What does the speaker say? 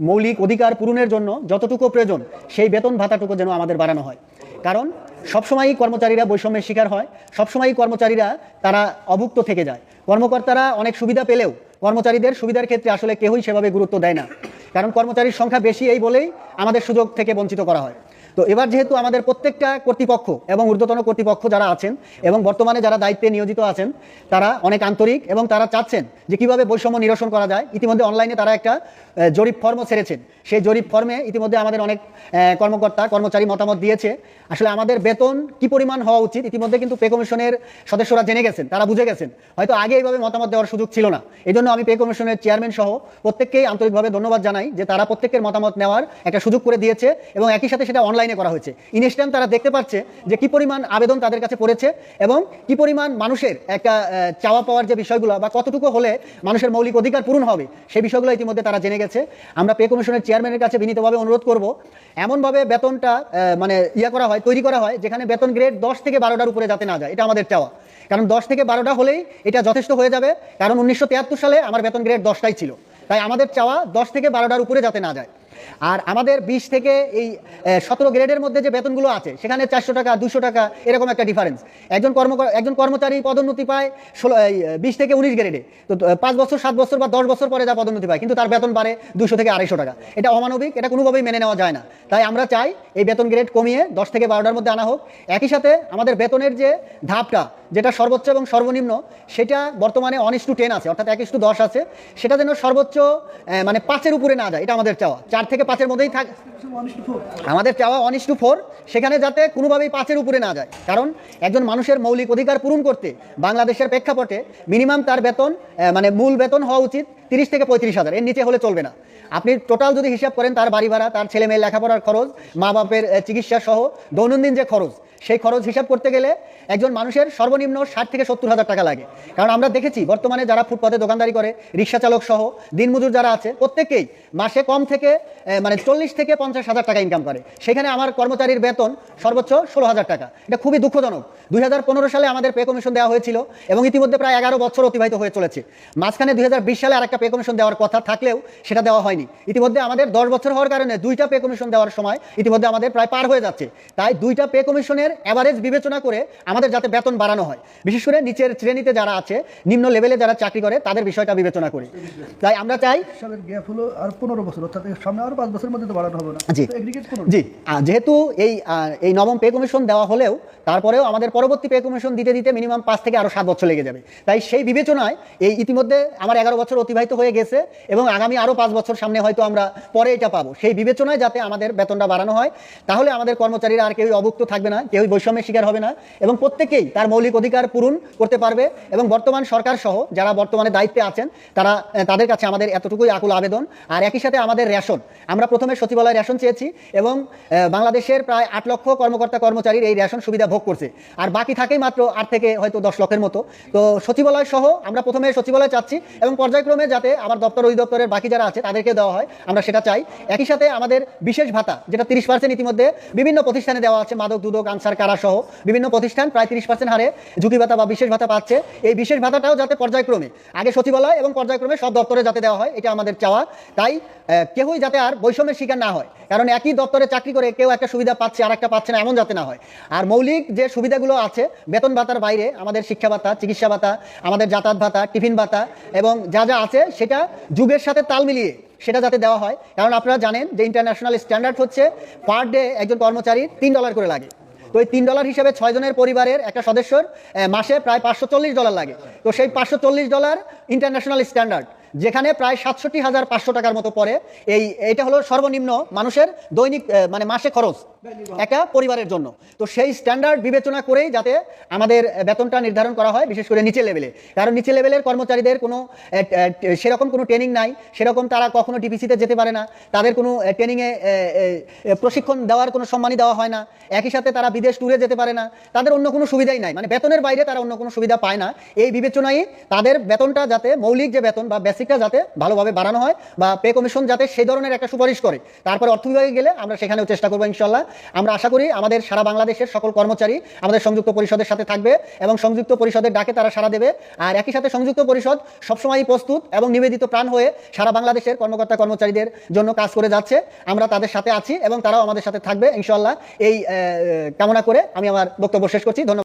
মৌলিক অধিকার পূরণের জন্য যতটুকু প্রয়োজন, সেই বেতন ভাতাটুকু যেন আমাদের বাড়ানো হয়। কারণ, সবসময়ই কর্মচারীরা বৈষম্যের শিকার হয়, সবসময়ই কর্মচারীরা তারা অভুক্ত থেকে যায়। কর্মকর্তারা অনেক সুবিধা পেলেও কর্মচারীদের সুবিধার ক্ষেত্রে আসলে কেউই সেভাবে গুরুত্ব দেয় না। কারণ কর্মচারীর সংখ্যা বেশি এই বলেই আমাদের সুযোগ থেকে বঞ্চিত করা হয়। তো এবার যেহেতু আমাদের প্রত্যেকটা কর্তৃপক্ষ এবং ঊর্ধ্বতন কর্তৃপক্ষ যারা আছেন এবং বর্তমানে যারা দায়িত্বে নিয়োজিত আছেন, তারা অনেক আন্তরিক এবং তারা চাচ্ছেন যে কীভাবে বৈষম্য নিরসন করা যায়। ইতিমধ্যে অনলাইনে তারা একটা জরিপ ফর্মও ছেড়েছেন। সেই জরিপ ফর্মে ইতিমধ্যে আমাদের অনেক কর্মকর্তা, কর্মচারী মতামত দিয়েছে। আসলে আমাদের বেতন কি পরিমাণ হওয়া উচিত? ইতিমধ্যে কিন্তু পে কমিশনের সদস্যরা জেনে গেছেন, তারা বুঝে গেছেন। হয়তো আগে এইভাবে মতামত দেওয়ার সুযোগ ছিল না। এই জন্য আমি পে কমিশনের চেয়ারম্যান সহ প্রত্যেককেই আন্তরিকভাবে ধন্যবাদ জানাই যে তারা প্রত্যেকের মতামত নেওয়ার একটা সুযোগ করে দিয়েছে এবং একই সাথে সেটা অনলাইনে করা হয়েছে। ইনস্ট্যান্ট তারা দেখতে পাচ্ছে যে কি পরিমাণ আবেদন তাদের কাছে পড়েছে এবং কি পরিমাণ মানুষের একটা চাওয়া পাওয়ার যে বিষয়গুলো বা কতটুকু হলে মানুষের মৌলিক অধিকার পূরণ হবে, সেই বিষয়গুলো ইতিমধ্যে তারা জেনে গেছে। আমরা পে কমিশনের চেয়ারম্যানের কাছে বিনীতভাবে অনুরোধ করব, এমনভাবে বেতনটা মানে ইয়া করা হয়, তৈরি করা হয়, যেখানে বেতন গ্রেড দশ থেকে বারোটার উপরে যাতে না যায়, এটা আমাদের চাওয়া। কারণ দশ থেকে বারোটা হলেই এটা যথেষ্ট হয়ে যাবে, কারণ উনিশশো তিয়াত্তর সালে আমার বেতন গ্রেড দশটাই ছিল। তাই আমাদের চাওয়া দশ থেকে বারোটার উপরে যাতে না যায়। আর আমাদের বিশ থেকে এই সতেরো গ্রেডের মধ্যে যে বেতনগুলো আছে, সেখানে চারশো টাকা, দুশো টাকা, এরকম একটা ডিফারেন্স একজন কর্ম, একজন কর্মচারী পদোন্নতি পায় ষোলো বিশ থেকে উনিশ গ্রেডে। তো পাঁচ বছর, সাত বছর বা দশ বছর পরে যা পদোন্নতি পায়, কিন্তু তার বেতন বাড়ে দুশো থেকে আড়াইশো টাকা। এটা অমানবিক, এটা কোনোভাবেই মেনে নেওয়া যায় না। তাই আমরা চাই এই বেতন গ্রেড কমিয়ে দশ থেকে বারোটার মধ্যে আনা হোক। একই সাথে আমাদের বেতনের যে ধাপটা যেটা সর্বোচ্চ এবং সর্বনিম্ন, সেটা বর্তমানে অন টু টেন আছে, অর্থাৎ এক টু দশ আছে, সেটা যেন সর্বোচ্চ মানে পাঁচের উপরে না যায়, এটা আমাদের চাওয়া। চার থেকে পাঁচের মধ্যেই থাক আমাদের চাওয়া ওয়ান টু ফোর সেখানে যাতে কোনোভাবেই পাঁচের উপরে না যায়। কারণ একজন মানুষের মৌলিক অধিকার পূরণ করতে বাংলাদেশের প্রেক্ষাপটে মিনিমাম তার বেতন মানে মূল বেতন হওয়া উচিত তিরিশ থেকে পঁয়ত্রিশ হাজার। এর নিচে হলে চলবে না। আপনি টোটাল যদি হিসাব করেন, তার বাড়ি ভাড়া, তার ছেলে মেয়ের লেখাপড়ার খরচ মা বাপের চিকিৎসা সহ দৈনন্দিন যে খরচ, সেই খরচ হিসাব করতে গেলে একজন মানুষের সর্বনিম্ন ষাট থেকে সত্তর হাজার টাকা লাগে। কারণ আমরা দেখেছি, বর্তমানে যারা ফুটপাতে দোকানদারি করে রিক্সা চালক সহ দিনমজুর যারা আছে প্রত্যেকেই মাসে কম থেকে মানে চল্লিশ থেকে পঞ্চাশ হাজার টাকা ইনকাম করে। সেখানে আমার কর্মচারীর বেতন সর্বোচ্চ ষোলো হাজার টাকা। এটা খুবই দুঃখজনক। দুই হাজার পনেরো সালে আমাদের পে কমিশন দেওয়া হয়েছিল এবং ইতিমধ্যে প্রায় এগারো বছর অতিবাহিত হয়ে চলেছে। মাঝখানে দুই হাজার বিশ সালে আরেকটা পে কমিশন দেওয়ার কথা থাকলেও সেটা দেওয়া হয়নি। ইতিমধ্যে আমাদের দশ বছর হওয়ার কারণে দুইটা পে কমিশন দেওয়ার সময় ইতিমধ্যে আমাদের প্রায় পার হয়ে যাচ্ছে। তাই দুইটা পে কমিশনের অ্যাভারেজ বিবেচনা করে আমাদের যাতে বেতন বাড়ানো হয়। বিশেষ করে নিচের শ্রেণীতে যারা আছে নিম্ন লেভেলে যারা চাকরি করে তাদের বিষয়টা বিবেচনা করি। তাই আমরা চাই গ্যাপ হলো আর পনেরো বছর অর্থাৎ সামনে আরও পাঁচ বছরের মধ্যে তো বাড়ানো হবে না। জি। জি। যেহেতু এই এই নবম পে কমিশন দেওয়া হলেও তারপরেও আমাদের পরবর্তী পে কমিশন দিতে দিতে মিনিমাম পাঁচ থেকে আরও সাত বছর লেগে যাবে। তাই সেই বিবেচনায় এই ইতিমধ্যে আমার এগারো বছর অতিবাহিত হয়ে গেছে এবং আগামী আরও পাঁচ বছর সামনে হয়তো আমরা পরে এটা পাবো। সেই বিবেচনায় যাতে আমাদের বেতনটা বাড়ানো হয় তাহলে আমাদের কর্মচারীরা আর কেউই অভুক্ত থাকবে না কেউই বৈষম্যের শিকার হবে না এবং প্রত্যেকেই তার মৌলিক অধিকার পূরণ করতে পারবে এবং বর্তমান সরকার সহ যারা বর্তমানে দায়িত্বে আছেন, তারা তাদের কাছে আমাদের এতটুকুই আকুল আবেদন। আর একই সাথে আমাদের রেশন। আমরা প্রথমে সচিবালয় রেশন চেয়েছি এবং বাংলাদেশের প্রায় আট লক্ষ কর্মকর্তা কর্মচারীর এই রেশন সুবিধা ভোগ করছে। আর বাকি থাকেই মাত্র আট থেকে হয়তো দশ লক্ষের মতো। তো সচিবালয় সহ আমরা প্রথমে সচিবালয় চাচ্ছি এবং পর্যায়ক্রমে যাতে আমার দপ্তর অধিদপ্তরের বাকি যারা আছে তাদেরকে দেওয়া হয়। আমরা সেটা চাই। একই সাথে আমাদের বিশেষ ভাতা, যেটা তিরিশ পার্সেন্ট ইতিমধ্যে বিভিন্ন প্রতিষ্ঠানে দেওয়া আছে। মাদক, দুদক, আনসার, কারা সহ বিভিন্ন প্রতিষ্ঠান প্রায় তিরিশ পার্সেন্ট হারে ঝুঁকি ভাতা বা বিশেষ ভাতা পাচ্ছে, এই বিশেষ ভাতাটাও যাতে পর্যায়ক্রমে, আগে সচিবালয় এবং পর্যায়ক্রমে সব দপ্তরে যাতে দেওয়া হয়, এটা আমাদের চাওয়া। তাই কেউই যাতে আর বৈষম্যের শিকার না হয়, কারণ একই দপ্তরে চাকরি করে কেউ একটা সুবিধা পাচ্ছে আর একটা পাচ্ছে না, এমন যাতে না হয়। আর মৌলিক যে সুবিধাগুলো আছে, বেতন ভাতার বাইরে, আমাদের শিক্ষা ভাতা, চিকিৎসা ভাতা, আমাদের যাতায়াত ভাতা, টিফিন ভাতা, এবং যা যা আছে, সেটা যুগের সাথে তাল মিলিয়ে সেটা যাতে দেওয়া হয়। কারণ আপনারা জানেন যে ইন্টারন্যাশনাল স্ট্যান্ডার্ড হচ্ছে পার ডে একজন কর্মচারীর তিন ডলার করে লাগে। তো এই তিন ডলার হিসেবে ছয়জনের পরিবারের একটা সদস্যর মাসে প্রায় পাঁচশো চল্লিশ ডলার লাগে। তো সেই পাঁচশো চল্লিশ ডলার ইন্টারন্যাশনাল স্ট্যান্ডার্ড যেখানে প্রায় সাতষট্টি হাজার পাঁচশো টাকার মতো পড়ে। এই এটা হলো সর্বনিম্ন মানুষের দৈনিক মানে মাসে খরচ। একটা পরিবারের জন্য। তো সেই স্ট্যান্ডার্ড বিবেচনা করেই যাতে আমাদের বেতনটা নির্ধারণ করা হয়, বিশেষ করে নিচের লেভেলে কারণ নিচের লেভেলের কর্মচারীদের কোনো সেরকম কোনো ট্রেনিং নাই। সেরকম তারা কখনো ডিপিসিতে যেতে পারে না। তাদের কোনো ট্রেনিংয়ে প্রশিক্ষণ দেওয়ার কোনো সম্মানই দেওয়া হয় না। একই সাথে তারা বিদেশ ট্যুরে যেতে পারে না। তাদের অন্য কোনো সুবিধাই নাই। মানে বেতনের বাইরে তারা অন্য কোনো সুবিধা পায় না। এই বিবেচনায় তাদের বেতনটা যাতে, মৌলিক যে বেতন বা বেসিকটা যাতে ভালোভাবে বাড়ানো হয় বা পে কমিশন যাতে সেই ধরনের একটা সুপারিশ করে। তারপরে অর্থ বিভাগে গেলে আমরা সেখানেও চেষ্টা করব ইনশাল্লাহ আমরা আশা করি আমাদের সারা বাংলাদেশের সকল কর্মচারী আমাদের সংযুক্ত পরিষদের সাথে থাকবে এবং সংযুক্ত পরিষদের ডাকে তারা সাড়া দেবে। আর একই সাথে সংযুক্ত পরিষদ সবসময়ই প্রস্তুত এবং নিবেদিত প্রাণ হয়ে সারা বাংলাদেশের কর্মকর্তা কর্মচারীদের জন্য কাজ করে যাচ্ছে। আমরা তাদের সাথে আছি এবং তারাও আমাদের সাথে থাকবে ইনশাল্লাহ এই কামনা করে আমি আমার বক্তব্য শেষ করছি। ধন্যবাদ।